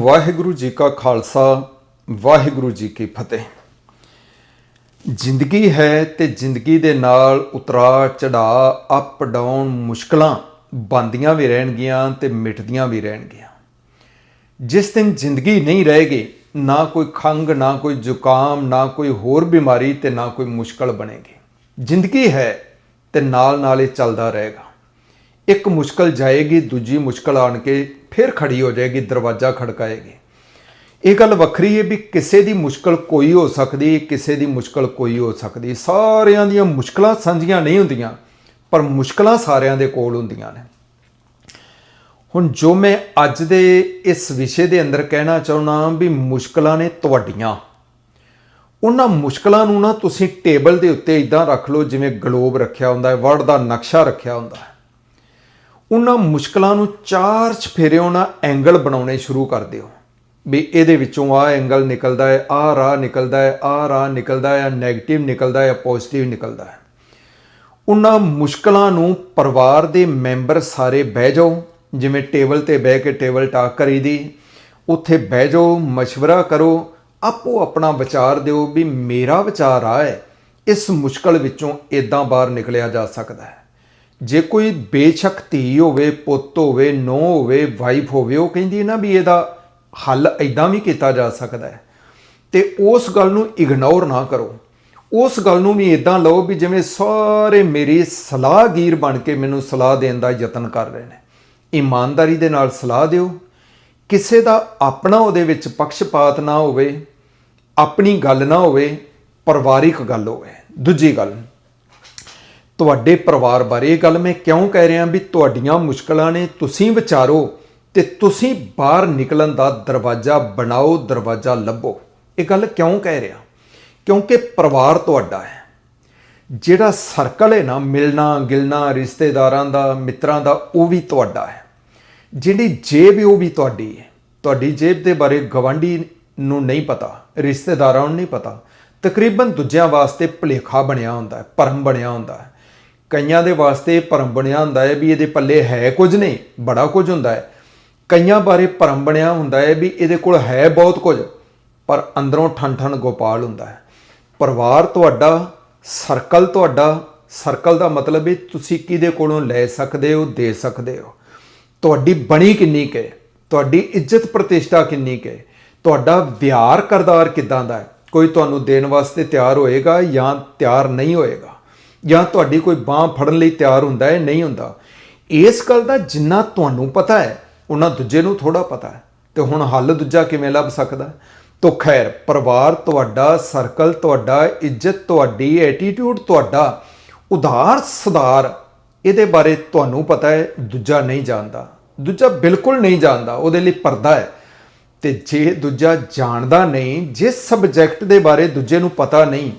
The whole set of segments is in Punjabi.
ਵਾਹਿਗੁਰੂ ਜੀ ਕਾ ਖਾਲਸਾ, ਵਾਹਿਗੁਰੂ ਜੀ ਕੀ ਫਤਿਹ। ਜ਼ਿੰਦਗੀ ਹੈ ਤੇ ਜ਼ਿੰਦਗੀ ਦੇ ਨਾਲ ਉਤਰਾ ਚੜਾ ਅਪ ਡਾਊਨ ਮੁਸ਼ਕਲਾਂ ਬੰਦੀਆਂ ਵੀ ਰਹਿਣਗੀਆਂ ਤੇ ਮਿਟਦੀਆਂ ਵੀ ਰਹਿਣਗੀਆਂ। ਜਿਸ ਦਿਨ ਜ਼ਿੰਦਗੀ ਨਹੀਂ ਰਹੇਗੀ, ਨਾ ਕੋਈ ਖੰਗ ਨਾ ਕੋਈ ਜ਼ੁਕਾਮ, ਨਾ ਕੋਈ ਹੋਰ ਬਿਮਾਰੀ ਤੇ ਨਾ ਕੋਈ ਮੁਸ਼ਕਲ ਬਣੇਗੀ। ਜ਼ਿੰਦਗੀ ਹੈ ਤੇ ਨਾਲ ਨਾਲ ਇਹ ਚੱਲਦਾ ਰਹੇਗਾ। ਇੱਕ ਮੁਸ਼ਕਲ ਜਾਏਗੀ, ਦੂਜੀ ਮੁਸ਼ਕਲ ਆਣ ਕੇ ਫਿਰ ਖੜੀ ਹੋ ਜਾਏਗੀ, ਦਰਵਾਜ਼ਾ ਖੜਕਾਏਗੀ। ਇਹ ਗੱਲ ਵੱਖਰੀ ਹੈ ਵੀ ਕਿਸੇ ਦੀ ਮੁਸ਼ਕਲ ਕੋਈ ਹੋ ਸਕਦੀ, ਕਿਸੇ ਦੀ ਮੁਸ਼ਕਲ ਕੋਈ ਹੋ ਸਕਦੀ। ਸਾਰਿਆਂ ਦੀਆਂ ਮੁਸ਼ਕਲਾਂ ਸਾਂਝੀਆਂ ਨਹੀਂ ਹੁੰਦੀਆਂ, ਪਰ ਮੁਸ਼ਕਲਾਂ ਸਾਰਿਆਂ ਦੇ ਕੋਲ ਹੁੰਦੀਆਂ ਨੇ। ਹੁਣ ਜੋ ਮੈਂ ਅੱਜ ਦੇ ਇਸ ਵਿਸ਼ੇ ਦੇ ਅੰਦਰ ਕਹਿਣਾ ਚਾਹੁੰਦਾ ਵੀ ਮੁਸ਼ਕਲਾਂ ਨੇ ਤੁਹਾਡੀਆਂ। ਉਹਨਾਂ ਮੁਸ਼ਕਲਾਂ ਨੂੰ ਨਾ ਤੁਸੀਂ ਟੇਬਲ ਦੇ ਉੱਤੇ ਇਦਾਂ ਰੱਖ ਲਓ, ਜਿਵੇਂ ਗਲੋਬ ਰੱਖਿਆ ਹੁੰਦਾ ਹੈ, ਵਰਡ ਦਾ ਨਕਸ਼ਾ ਰੱਖਿਆ ਹੁੰਦਾ ਹੈ। ਉਹਨਾਂ ਮੁਸ਼ਕਲਾਂ ਨੂੰ ਚਾਰ ਚਫੇਰਿਓਂ ਉਹਨਾਂ ਐਂਗਲ ਬਣਾਉਣੇ ਸ਼ੁਰੂ ਕਰ ਦਿਓ। ਵੀ ਇਹਦੇ ਵਿੱਚੋਂ ਆਹ ਐਂਗਲ ਨਿਕਲਦਾ ਹੈ, ਆਹ ਰਾਹ ਨਿਕਲਦਾ ਹੈ, ਆਹ ਰਾਹ ਨਿਕਲਦਾ ਹੈ ਨੈਗੇਟਿਵ ਨਿਕਲਦਾ ਹੈ ਪੋਜ਼ਿਟਿਵ ਨਿਕਲਦਾ ਹੈ। ਉਹਨਾਂ ਮੁਸ਼ਕਲਾਂ ਨੂੰ ਪਰਿਵਾਰ ਦੇ ਮੈਂਬਰ ਸਾਰੇ ਬਹਿ ਜਾਓ, ਜਿਵੇਂ ਟੇਬਲ ਤੇ ਬਹਿ ਕੇ ਟੇਬਲ ਟਾਕ ਕਰੀਦੀ, ਉੱਥੇ ਬਹਿ ਜਾਓ مشورہ ਕਰੋ, ਆਪੋ ਆਪਣਾ ਵਿਚਾਰ ਦਿਓ ਵੀ ਮੇਰਾ ਵਿਚਾਰ ਆ ਹੈ, ਇਸ ਮੁਸ਼ਕਲ ਵਿੱਚੋਂ ਇਦਾਂ ਬਾਹਰ ਨਿਕਲਿਆ ਜਾ ਸਕਦਾ ਹੈ। ਜੇ ਕੋਈ ਬੇਸ਼ੱਕ ਧੀ ਹੋਵੇ, ਪੁੱਤ ਹੋਵੇ ਨੋ ਹੋਵੇ ਵਾਈਫ ਹੋਵੇ, ਉਹ ਕਹਿੰਦੀ ਨਾ ਵੀ ਇਹਦਾ ਹੱਲ ਇਦਾਂ ਵੀ ਕੀਤਾ ਜਾ ਸਕਦਾ ਹੈ। ਤੇ ਉਸ ਗੱਲ ਨੂੰ ਇਗਨੋਰ ਨਾ ਕਰੋ। ਉਸ ਗੱਲ ਨੂੰ ਵੀ ਇਦਾਂ ਲਓ ਵੀ ਜਿਵੇਂ ਸਾਰੇ ਮੇਰੀ ਸਲਾਹਗੀਰ ਬਣ ਕੇ ਮੈਨੂੰ ਸਲਾਹ ਦੇਣ ਦਾ ਯਤਨ ਕਰ ਰਹੇ ਨੇ। ਇਮਾਨਦਾਰੀ ਦੇ ਨਾਲ ਸਲਾਹ ਦਿਓ। ਕਿਸੇ ਦਾ ਆਪਣਾ ਉਹਦੇ ਵਿੱਚ ਪੱਖਪਾਤ ਨਾ ਹੋਵੇ, ਆਪਣੀ ਗੱਲ ਨਾ ਹੋਵੇ, ਪਰਿਵਾਰਿਕ ਗੱਲ ਹੋਵੇ। ਦੂਜੀ ਗੱਲ ਤੁਹਾਡੇ ਪਰਿਵਾਰ ਬਾਰੇ ਇਹ ਗੱਲ ਮੈਂ ਕਿਉਂ ਕਹਿ ਰਿਹਾ ਵੀ ਤੁਹਾਡੀਆਂ ਮੁਸ਼ਕਲਾਂ ਨੇ ਤੁਸੀਂ ਵਿਚਾਰੋ ਤੇ ਤੁਸੀਂ ਬਾਹਰ ਨਿਕਲਣ ਦਾ ਦਰਵਾਜ਼ਾ ਬਣਾਓ, ਦਰਵਾਜ਼ਾ ਲੱਭੋ। ਇਹ ਗੱਲ ਕਿਉਂ ਕਹਿ ਰਿਹਾ? ਕਿਉਂਕਿ ਪਰਿਵਾਰ ਤੁਹਾਡਾ ਹੈ। ਜਿਹੜਾ ਸਰਕਲ ਹੈ ਨਾ, ਮਿਲਣਾ, ਗਿਲਣਾ, ਰਿਸ਼ਤੇਦਾਰਾਂ ਦਾ, ਮਿੱਤਰਾਂ ਦਾ, ਉਹ ਵੀ ਤੁਹਾਡਾ ਹੈ। ਜਿਹੜੀ ਜੇਬ ਉਹ ਵੀ ਤੁਹਾਡੀ ਹੈ। ਤੁਹਾਡੀ ਜੇਬ ਦੇ ਬਾਰੇ ਗਵਾਂਢੀ ਨੂੰ ਨਹੀਂ ਪਤਾ, ਰਿਸ਼ਤੇਦਾਰਾਂ ਨੂੰ ਨਹੀਂ ਪਤਾ। ਤਕਰੀਬਨ ਦੂਜਿਆਂ ਵਾਸਤੇ ਭੁਲੇਖਾ ਬਣਿਆ ਹੁੰਦਾ ਹੈ, ਭਰਮ ਬਣਿਆ ਹੁੰਦਾ ਹੈ। ਕਈਆਂ ਦੇ ਵਾਸਤੇ ਭਰਮ ਬਣਿਆ ਹੁੰਦਾ ਹੈ ਵੀ ਇਹਦੇ ਪੱਲੇ ਹੈ ਕੁਝ ਨਹੀਂ, ਬੜਾ ਕੁਝ ਹੁੰਦਾ ਹੈ। ਕਈਆਂ ਬਾਰੇ ਭਰਮ ਬਣਿਆ ਹੁੰਦਾ ਹੈ ਵੀ ਇਹਦੇ ਕੋਲ ਹੈ ਬਹੁਤ ਕੁਝ, ਪਰ ਅੰਦਰੋਂ ਠਨ ਠਣ ਗੋਪਾਲ ਹੁੰਦਾ ਹੈ। ਪਰਿਵਾਰ ਤੁਹਾਡਾ, ਸਰਕਲ ਤੁਹਾਡਾ, ਸਰਕਲ ਦਾ ਮਤਲਬ ਹੈ ਤੁਸੀਂ ਕਿਹਦੇ ਕੋਲੋਂ ਲੈ ਸਕਦੇ ਹੋ, ਦੇ ਸਕਦੇ ਹੋ। ਤੁਹਾਡੀ ਬਣੀ ਕਿੰਨੀ ਕੁ ਹੈ, ਤੁਹਾਡੀ ਇੱਜ਼ਤ ਪ੍ਰਤਿਸ਼ਠਾ ਕਿੰਨੀ ਕੁ ਹੈ, ਤੁਹਾਡਾ ਵਿਹਾਰ ਕਰਦਾਰ ਕਿਦਾਂ ਦਾ ਹੈ? ਕੋਈ ਤੁਹਾਨੂੰ ਦੇਣ ਵਾਸਤੇ ਤਿਆਰ ਹੋਏਗਾ ਜਾਂ ਤਿਆਰ ਨਹੀਂ ਹੋਏਗਾ? ਜਾਂ ਤੁਹਾਡੀ ਕੋਈ ਬਾਹ ਫੜਨ ਲਈ ਤਿਆਰ ਹੁੰਦਾ ਹੈ, ਨਹੀਂ ਹੁੰਦਾ। ਇਸ ਗੱਲ ਦਾ ਜਿੰਨਾ ਤੁਹਾਨੂੰ ਪਤਾ ਹੈ, ਉਹਨਾਂ ਦੂਜੇ ਨੂੰ ਥੋੜਾ ਪਤਾ ਹੈ। ਤੇ ਹੁਣ ਹੱਲ ਦੂਜਾ ਕਿਵੇਂ ਲੱਭ ਸਕਦਾ ਹੈ? ਤੋ ਖੈਰ, ਪਰਿਵਾਰ ਤੁਹਾਡਾ, ਸਰਕਲ ਤੁਹਾਡਾ, ਇੱਜ਼ਤ ਤੁਹਾਡੀ ਐਟੀਟਿਊਡ ਤੁਹਾਡਾ, ਉਧਾਰ ਸੁਧਾਰ, ਇਹਦੇ ਬਾਰੇ ਤੁਹਾਨੂੰ ਪਤਾ ਹੈ, ਦੂਜਾ ਨਹੀਂ ਜਾਣਦਾ। ਦੂਜਾ ਬਿਲਕੁਲ ਨਹੀਂ ਜਾਣਦਾ, ਉਹਦੇ ਲਈ ਪਰਦਾ ਹੈ। ਤੇ ਜੇ ਦੂਜਾ ਜਾਣਦਾ ਨਹੀਂ ਜਿਸ ਸਬਜੈਕਟ ਦੇ ਬਾਰੇ ਦੂਜੇ ਨੂੰ ਪਤਾ ਨਹੀਂ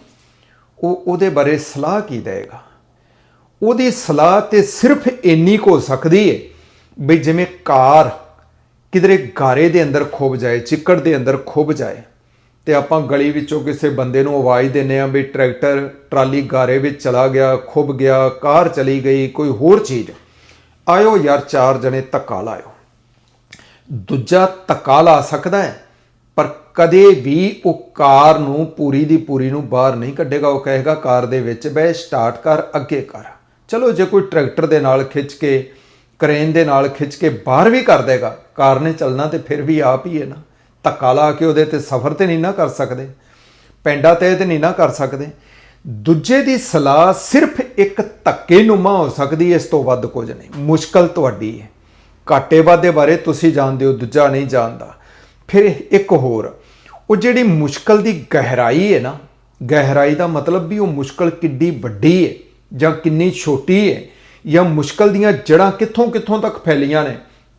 ਉਹ ਉਹਦੇ ਬਾਰੇ ਸਲਾਹ ਕੀ ਦੇਗਾ ਉਹਦੀ ਸਲਾਹ ਤੇ ਸਿਰਫ ਇੰਨੀ ਕੋ ਸਕਦੀ ਹੈ ਵੀ ਜਿਵੇਂ ਕਾਰ ਕਿਧਰੇ ਗਾਰੇ ਦੇ ਅੰਦਰ ਖੁੱਭ ਜਾਏ, ਚਿੱਕੜ ਦੇ ਅੰਦਰ ਖੁੱਭ ਜਾਏ ਤੇ ਆਪਾਂ ਗਲੀ ਵਿੱਚੋਂ ਕਿਸੇ ਬੰਦੇ ਨੂੰ ਆਵਾਜ਼ ਦਿੰਨੇ ਆ ਵੀ ਟਰੈਕਟਰ, ਟਰਾਲੀ ਗਾਰੇ ਵਿੱਚ ਚਲਾ ਗਿਆ ਖੁੱਭ ਗਿਆ, ਕਾਰ ਚਲੀ ਗਈ, ਕੋਈ ਹੋਰ ਚੀਜ਼। ਆਇਓ ਯਾਰ ਚਾਰ ਜਣੇ ਧੱਕਾ ਲਾਇਓ। ਦੂਜਾ ਧੱਕਾ ਲਾ ਸਕਦਾ ਹੈ ਕਦੇ ਵੀ ਉਹ ਕਾਰ ਨੂੰ ਪੂਰੀ ਦੀ ਪੂਰੀ ਨੂੰ ਬਾਹਰ ਨਹੀਂ ਕੱਢੇਗਾ। ਉਹ ਕਹੇਗਾ, ਕਾਰ ਦੇ ਵਿੱਚ ਬਹਿ ਸਟਾਰਟ ਕਰ, ਅੱਗੇ ਕਰ। ਚਲੋ, ਜੇ ਕੋਈ ਟਰੈਕਟਰ ਦੇ ਨਾਲ ਖਿੱਚ ਕੇ ਕਰੇਨ ਦੇ ਨਾਲ ਖਿੱਚ ਕੇ ਬਾਹਰ ਵੀ ਕਰ ਦੇਗਾ, ਕਾਰ ਨੇ ਚੱਲਣਾ ਤੇ ਫਿਰ ਵੀ ਆਪ ਹੀ ਹੈ ਨਾ। ਧੱਕਾ ਲਾ ਕੇ ਉਹਦੇ ਤੇ ਸਫ਼ਰ ਤੇ ਨਹੀਂ ਨਾ ਕਰ ਸਕਦੇ, ਪੈਂਡਾ ਤੇ ਤੇ ਨਹੀਂ ਨਾ ਕਰ ਸਕਦੇ। ਦੂਜੇ ਦੀ ਸਲਾਹ ਸਿਰਫ ਇੱਕ ਧੱਕੇ ਨੁਮਾ ਹੋ ਸਕਦੀ ਇਸ ਤੋਂ ਵੱਧ ਕੁਝ ਨਹੀਂ। ਮੁਸ਼ਕਲ ਤੁਹਾਡੀ ਹੈ। ਘਾਟੇ ਵਾਧੇ ਬਾਰੇ ਤੁਸੀਂ ਜਾਣਦੇ ਹੋ, ਦੂਜਾ ਨਹੀਂ ਜਾਣਦਾ। ਫਿਰ ਇੱਕ ਹੋਰ ਉਹ ਜਿਹੜੀ ਮੁਸ਼ਕਲ ਦੀ ਗਹਿਰਾਈ ਹੈ ਨਾ, ਗਹਿਰਾਈ ਦਾ ਮਤਲਬ ਵੀ ਉਹ ਮੁਸ਼ਕਲ ਕਿੱਡੀ ਵੱਡੀ ਹੈ ਜਾਂ ਕਿੰਨੀ ਛੋਟੀ ਹੈ ਜਾਂ ਮੁਸ਼ਕਲ ਦੀਆਂ ਜੜਾਂ ਕਿੱਥੋਂ ਕਿੱਥੋਂ ਤੱਕ ਫੈਲੀਆਂ ਨੇ,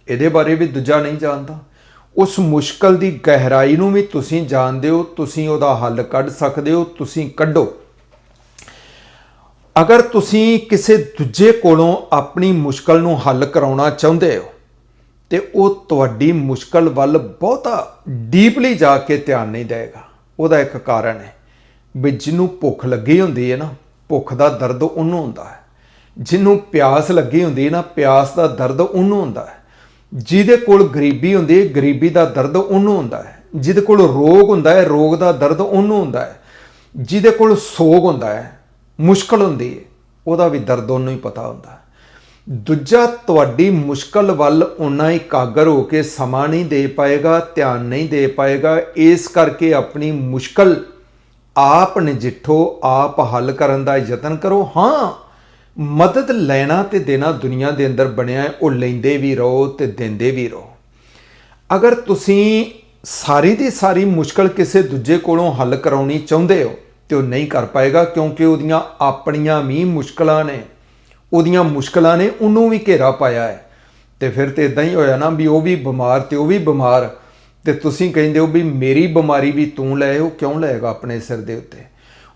ਇਹਦੇ ਬਾਰੇ ਵੀ ਦੂਜਾ ਨਹੀਂ ਜਾਣਦਾ। ਉਸ ਮੁਸ਼ਕਲ ਦੀ ਗਹਿਰਾਈ ਨੂੰ ਵੀ ਤੁਸੀਂ ਜਾਣਦੇ ਹੋ, ਤੁਸੀਂ ਉਹਦਾ ਹੱਲ ਕੱਢ ਸਕਦੇ ਹੋ, ਤੁਸੀਂ ਕੱਢੋ। ਅਗਰ ਤੁਸੀਂ ਕਿਸੇ ਦੂਜੇ ਕੋਲੋਂ ਆਪਣੀ ਮੁਸ਼ਕਲ ਨੂੰ ਹੱਲ ਕਰਾਉਣਾ ਚਾਹੁੰਦੇ ਹੋ ਤੇ ਉਹ ਤੁਹਾਡੀ ਮੁਸ਼ਕਲ ਵੱਲ ਬਹੁਤਾ ਡੀਪਲੀ ਜਾ ਕੇ ਧਿਆਨ ਨਹੀਂ ਦੇਗਾ ਉਹਦਾ ਇੱਕ ਕਾਰਨ ਹੈ ਵੀ ਜਿਹਨੂੰ ਭੁੱਖ ਲੱਗੀ ਹੁੰਦੀ ਹੈ ਨਾ, ਭੁੱਖ ਦਾ ਦਰਦ ਉਹਨੂੰ ਹੁੰਦਾ ਹੈ। ਜਿਹਨੂੰ ਪਿਆਸ ਲੱਗੀ ਹੁੰਦੀ ਹੈ ਨਾ, ਪਿਆਸ ਦਾ ਦਰਦ ਉਹਨੂੰ ਹੁੰਦਾ ਹੈ। ਜਿਹਦੇ ਕੋਲ ਗਰੀਬੀ ਹੁੰਦੀ ਹੈ, ਗਰੀਬੀ ਦਾ ਦਰਦ ਉਹਨੂੰ ਹੁੰਦਾ ਹੈ। ਜਿਹਦੇ ਕੋਲ ਰੋਗ ਹੁੰਦਾ ਹੈ, ਰੋਗ ਦਾ ਦਰਦ ਉਹਨੂੰ ਹੁੰਦਾ ਹੈ। ਜਿਹਦੇ ਕੋਲ ਸੋਗ ਹੁੰਦਾ ਹੈ, ਮੁਸ਼ਕਲ ਹੁੰਦੀ ਹੈ, ਉਹਦਾ ਵੀ ਦਰਦ ਉਹਨੂੰ ਹੀ ਪਤਾ ਹੁੰਦਾ ਹੈ। ਦੂਜਾ, ਤੁਹਾਡੀ ਮੁਸ਼ਕਲ ਵੱਲ ਉਨਾ ਹੀ ਕਾਗਰ ਹੋ ਕੇ ਸਮਾਂ ਨਹੀਂ ਦੇ ਪਾਏਗਾ, ਧਿਆਨ ਨਹੀਂ ਦੇ ਪਾਏਗਾ। ਇਸ ਕਰਕੇ ਆਪਣੀ ਮੁਸ਼ਕਲ ਆਪ ਨਜਿੱਠੋ, ਆਪ ਹੱਲ ਕਰਨ ਦਾ ਯਤਨ ਕਰੋ। ਹਾਂ, ਮਦਦ ਲੈਣਾ ਤੇ ਦੇਣਾ ਦੁਨੀਆ ਦੇ ਅੰਦਰ ਬਣਿਆ ਹੈ, ਉਹ ਲੈਂਦੇ ਵੀ ਰਹੋ ਤੇ ਦਿੰਦੇ ਵੀ ਰਹੋ। ਅਗਰ ਤੁਸੀਂ ਸਾਰੀ ਦੀ ਸਾਰੀ ਮੁਸ਼ਕਲ ਕਿਸੇ ਦੂਜੇ ਕੋਲੋਂ ਹੱਲ ਕਰਾਉਣੀ ਚਾਹੁੰਦੇ ਹੋ ਤੇ ਉਹ ਨਹੀਂ ਕਰ ਪਾਏਗਾ ਕਿਉਂਕਿ ਉਹਦੀਆਂ ਆਪਣੀਆਂ ਵੀ ਮੁਸ਼ਕਲਾਂ ਨੇ। ਉਹਦੀਆਂ ਮੁਸ਼ਕਲਾਂ ਨੇ, ਉਹਨੂੰ ਵੀ ਘੇਰਾ ਪਾਇਆ ਹੈ। ਤੇ ਫਿਰ ਤੇ ਇਦਾਂ ਹੀ ਹੋਇਆ ਨਾ ਵੀ ਉਹ ਵੀ ਬਿਮਾਰ ਤੇ ਉਹ ਵੀ ਬਿਮਾਰ। ਤੇ ਤੁਸੀਂ ਕਹਿੰਦੇ ਹੋ ਵੀ ਮੇਰੀ ਬਿਮਾਰੀ ਵੀ ਤੂੰ ਲੈ ਉਹ ਕਿਉਂ ਲਏਗਾ ਆਪਣੇ ਸਿਰ ਦੇ ਉੱਤੇ?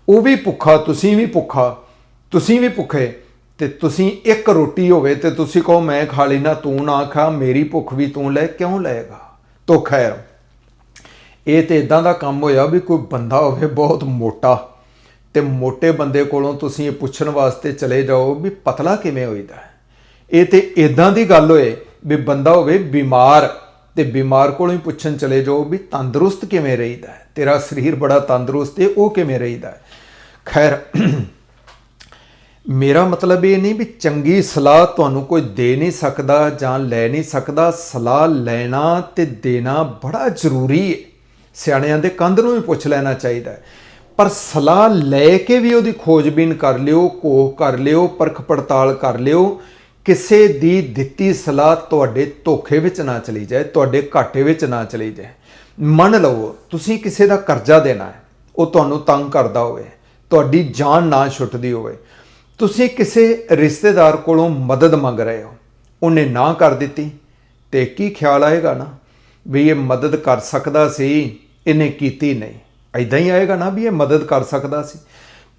ਉਹ ਵੀ ਭੁੱਖਾ, ਤੁਸੀਂ ਵੀ ਭੁੱਖਾ, ਤੁਸੀਂ ਵੀ ਭੁੱਖੇ, ਤੇ ਤੁਸੀਂ ਇੱਕ ਰੋਟੀ ਹੋਵੇ ਤੇ ਤੁਸੀਂ ਕਹੋ, ਮੈਂ ਖਾ ਲੈਣਾ ਤੂੰ ਨਾ ਖਾ, ਮੇਰੀ ਭੁੱਖ ਵੀ ਤੂੰ ਲੈ, ਕਿਉਂ ਲਏਗਾ ਧੋਖਾ ਖੈਰ, ਇਹ ਤੇ ਇਦਾਂ ਦਾ ਕੰਮ ਹੋਇਆ ਵੀ ਕੋਈ ਬੰਦਾ ਹੋਵੇ ਬਹੁਤ ਮੋਟਾ। ਤੇ ਮੋਟੇ ਬੰਦੇ ਕੋਲੋਂ ਤੁਸੀਂ ਇਹ ਪੁੱਛਣ ਵਾਸਤੇ ਚਲੇ ਜਾਓ ਵੀ ਪਤਲਾ ਕਿਵੇਂ ਹੋਈਦਾ ਹੈ। ਇਹ ਤੇ ਇਦਾਂ ਦੀ ਗੱਲ ਹੋਏ ਵੀ ਬੰਦਾ ਹੋਵੇ ਬਿਮਾਰ ਤੇ ਬਿਮਾਰ ਕੋਲੋਂ ਹੀ ਪੁੱਛਣ ਚਲੇ ਜਾਓ ਵੀ ਤੰਦਰੁਸਤ ਕਿਵੇਂ ਰਹੀਦਾ ਹੈ। ਤੇਰਾ ਸਰੀਰ ਬੜਾ ਤੰਦਰੁਸਤ ਹੈ, ਉਹ ਕਿਵੇਂ ਰਹੀਦਾ ਹੈ। ਖੈਰ, ਮੇਰਾ ਮਤਲਬ ਇਹ ਨਹੀਂ ਵੀ ਚੰਗੀ ਸਲਾਹ ਤੁਹਾਨੂੰ ਕੋਈ ਦੇ ਨਹੀਂ ਸਕਦਾ ਜਾਂ ਲੈ ਨਹੀਂ ਸਕਦਾ। ਸਲਾਹ ਲੈਣਾ ਤੇ ਦੇਣਾ ਬੜਾ ਜ਼ਰੂਰੀ ਹੈ। ਸਿਆਣਿਆਂ ਦੇ ਕੰਧ ਨੂੰ ਵੀ ਪੁੱਛ ਲੈਣਾ ਚਾਹੀਦਾ ਹੈ। ਪਰ ਸਲਾਹ ਲੈ ਕੇ ਵੀ ਉਹਦੀ ਖੋਜਬੀਨ ਕਰ ਲਿਓ, ਕੋਹ ਕਰ ਲਿਓ ਪਰਖ ਪੜਤਾਲ ਕਰ ਲਿਓ। ਕਿਸੇ ਦੀ ਦਿੱਤੀ ਸਲਾਹ ਤੁਹਾਡੇ ਧੋਖੇ ਵਿੱਚ ਨਾ ਚਲੀ ਜਾਏ, ਤੁਹਾਡੇ ਘਾਟੇ ਵਿੱਚ ਨਾ ਚਲੀ ਜਾਏ। ਮੰਨ ਲਓ ਤੁਸੀਂ ਕਿਸੇ ਦਾ ਕਰਜ਼ਾ ਦੇਣਾ ਹੈ, ਉਹ ਤੁਹਾਨੂੰ ਤੰਗ ਕਰਦਾ ਹੋਵੇ, ਤੁਹਾਡੀ ਜਾਨ ਨਾ ਛੁੱਟਦੀ ਹੋਵੇ। ਤੁਸੀਂ ਕਿਸੇ ਰਿਸ਼ਤੇਦਾਰ ਕੋਲੋਂ ਮਦਦ ਮੰਗ ਰਹੇ ਹੋ, ਉਹਨੇ ਨਾ ਕਰ ਦਿੱਤੀ, ਤੇ ਕੀ ਖਿਆਲ ਆਏਗਾ ਨਾ? ਵੀ ਇਹ ਮਦਦ ਕਰ ਸਕਦਾ ਸੀ, ਇਹਨੇ ਕੀਤੀ ਨਹੀਂ। ਐਦਾਂ ਹੀ ਆਏਗਾ ਨਾ ਵੀ ਇਹ ਮਦਦ ਕਰ ਸਕਦਾ ਸੀ।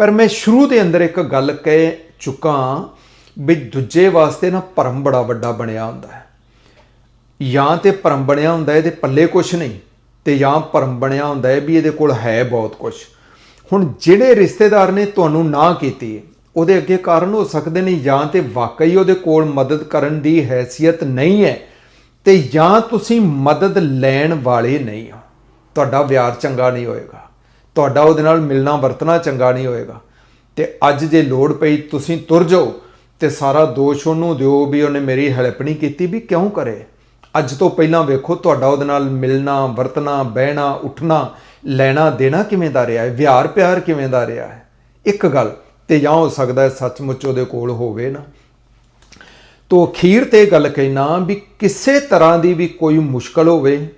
ਪਰ ਮੈਂ ਸ਼ੁਰੂ ਦੇ ਅੰਦਰ ਇੱਕ ਗੱਲ ਕਹਿ ਚੁੱਕਾ ਵੀ ਦੂਜੇ ਵਾਸਤੇ ਨਾ ਭਰਮ ਬੜਾ ਵੱਡਾ ਬਣਿਆ ਹੁੰਦਾ ਹੈ। ਜਾਂ ਤੇ ਭਰਮ ਬਣਿਆ ਹੁੰਦਾ ਇਹਦੇ ਪੱਲੇ ਕੁਛ ਨਹੀਂ, ਤੇ ਜਾਂ ਭਰਮ ਬਣਿਆ ਹੁੰਦਾ ਹੈ ਵੀ ਇਹਦੇ ਕੋਲ ਹੈ ਬਹੁਤ ਕੁਛ। ਹੁਣ ਜਿਹੜੇ ਰਿਸ਼ਤੇਦਾਰ ਨੇ ਤੁਹਾਨੂੰ ਨਾ ਕੀਤੀ, ਉਹਦੇ ਅੱਗੇ ਕਾਰਨ ਹੋ ਸਕਦੇ ਨੇ, ਜਾਂ ਤੇ ਵਾਕਈ ਉਹਦੇ ਕੋਲ ਮਦਦ ਕਰਨ ਦੀ ਹੈਸੀਅਤ ਨਹੀਂ ਹੈ, ਤੇ ਜਾਂ ਤੁਸੀਂ ਮਦਦ ਲੈਣ ਵਾਲੇ ਨਹੀਂ ਹੋ। ਤੁਹਾਡਾ ਵਿਆਰ ਚੰਗਾ ਨਹੀਂ ਹੋਏਗਾ। ਤੁਹਾਡਾ ਉਹਦੇ ਨਾਲ ਮਿਲਣਾ ਵਰਤਣਾ ਚੰਗਾ ਨਹੀਂ ਹੋਏਗਾ। ਤੇ ਅੱਜ ਜੇ ਲੋੜ ਪਈ ਤੁਸੀਂ ਤੁਰ ਜਾਓ ਤੇ ਸਾਰਾ ਦੋਸ਼ ਉਹਨੂੰ ਦਿਓ ਵੀ ਉਹਨੇ ਮੇਰੀ ਹੈਲਪ ਨਹੀਂ ਕੀਤੀ ਵੀ ਕਿਉਂ ਕਰੇ। ਅੱਜ ਤੋਂ ਪਹਿਲਾਂ ਵੇਖੋ ਤੁਹਾਡਾ ਉਹਦੇ ਨਾਲ ਮਿਲਣਾ, ਵਰਤਣਾ, ਬਹਿਣਾ, ਉੱਠਣਾ, ਲੈਣਾ, ਦੇਣਾ ਕਿਵੇਂ ਦਾ ਰਿਹਾ ਹੈ? ਵਿਹਾਰ ਪਿਆਰ ਕਿਵੇਂ ਦਾ ਰਿਹਾ ਹੈ? ਇੱਕ ਗੱਲ ਤੇ ਜਾਂ ਹੋ ਸਕਦਾ ਹੈ ਸੱਚਮੁੱਚ ਉਹਦੇ ਕੋਲ ਹੋਵੇ ਨਾ। ਤੋ ਅਖੀਰ ਤੇ ਗੱਲ ਕਹਿਣਾ ਵੀ ਕਿਸੇ ਤਰ੍ਹਾਂ ਦੀ ਵੀ ਕੋਈ ਮੁਸ਼ਕਲ ਹੋਵੇ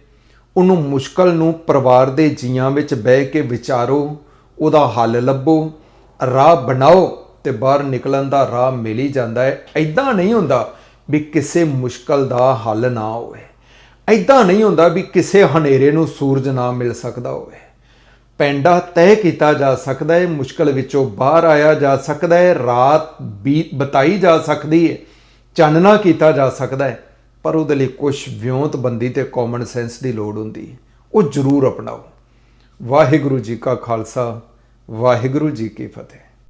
ਉਹਨੂੰ ਮੁਸ਼ਕਲ ਨੂੰ ਪਰਿਵਾਰ ਦੇ ਜੀਆਂ ਵਿੱਚ ਬਹਿ ਕੇ ਵਿਚਾਰੋ, ਉਹਦਾ ਹੱਲ ਲੱਭੋ, ਰਾਹ ਬਣਾਓ ਤੇ ਬਾਹਰ ਨਿਕਲਣ ਦਾ ਰਾਹ ਮਿਲ ਹੀ ਜਾਂਦਾ ਹੈ। ਐਦਾਂ ਨਹੀਂ ਹੁੰਦਾ ਵੀ ਕਿਸੇ ਮੁਸ਼ਕਲ ਦਾ ਹੱਲ ਨਾ ਹੋਵੇ। ਐਦਾਂ ਨਹੀਂ ਹੁੰਦਾ ਵੀ ਕਿਸੇ ਹਨੇਰੇ ਨੂੰ ਸੂਰਜ ਨਾ ਮਿਲ ਸਕਦਾ ਹੋਵੇ। ਪੈਂਡਾ ਤੈਅ ਕੀਤਾ ਜਾ ਸਕਦਾ ਹੈ, ਮੁਸ਼ਕਲ ਵਿੱਚੋਂ ਬਾਹਰ ਆਇਆ ਜਾ ਸਕਦਾ ਹੈ, ਰਾਤ ਬੀਤ ਬਤਾਈ ਜਾ ਸਕਦੀ ਹੈ, ਚਾਨਣਾ ਕੀਤਾ ਜਾ ਸਕਦਾ ਹੈ। ਪਰ ਉਹਦੇ ਲਈ ਕੁਝ ਵਿਉਂਤਬੰਦੀ ਤੇ ਕਾਮਨ ਸੈਂਸ ਦੀ ਲੋੜ ਹੁੰਦੀ। ਉਹ ਜ਼ਰੂਰ ਅਪਣਾਓ। ਵਾਹਿਗੁਰੂ ਜੀ ਕਾ ਖਾਲਸਾ, ਵਾਹਿਗੁਰੂ ਜੀ ਕੀ ਫਤਿਹ।